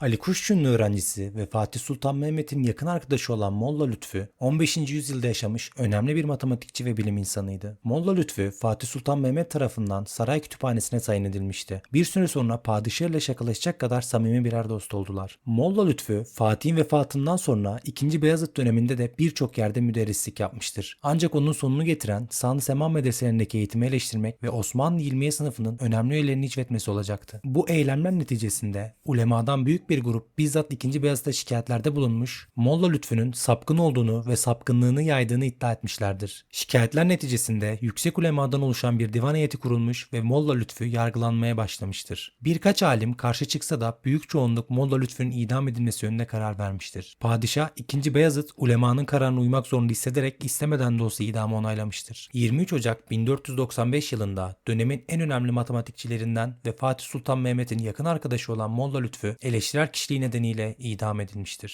Ali Kuşçu'nun öğrencisi ve Fatih Sultan Mehmet'in yakın arkadaşı olan Molla Lütfü, 15. yüzyılda yaşamış önemli bir matematikçi ve bilim insanıydı. Molla Lütfü, Fatih Sultan Mehmet tarafından saray kütüphanesine tayin edilmişti. Bir süre sonra padişah ile şakalaşacak kadar samimi birer dost oldular. Molla Lütfü, Fatih'in vefatından sonra 2. Beyazıt döneminde de birçok yerde müderrislik yapmıştır. Ancak onun sonunu getiren Sanlı Sema medreselerindeki eğitimi eleştirmek ve Osmanlı ilmiye sınıfının önemli üyelerini icvetmesi olacaktı. Bu eylemler neticesinde ulemadan büyük bir grup bizzat 2. Beyazıt'a şikayetlerde bulunmuş, Molla Lütfü'nün sapkın olduğunu ve sapkınlığını yaydığını iddia etmişlerdir. Şikayetler neticesinde yüksek ulemadan oluşan bir divan heyeti kurulmuş ve Molla Lütfü yargılanmaya başlamıştır. Birkaç alim karşı çıksa da büyük çoğunluk Molla Lütfü'nün idam edilmesi yönünde karar vermiştir. Padişah 2. Beyazıt ulemanın kararına uymak zorunda hissederek istemeden de olsa idamı onaylamıştır. 23 Ocak 1495 yılında dönemin en önemli matematikçilerinden ve Fatih Sultan Mehmet'in yakın arkadaşı olan Molla Lütfü eleştirel kişiliği nedeniyle idam edilmiştir.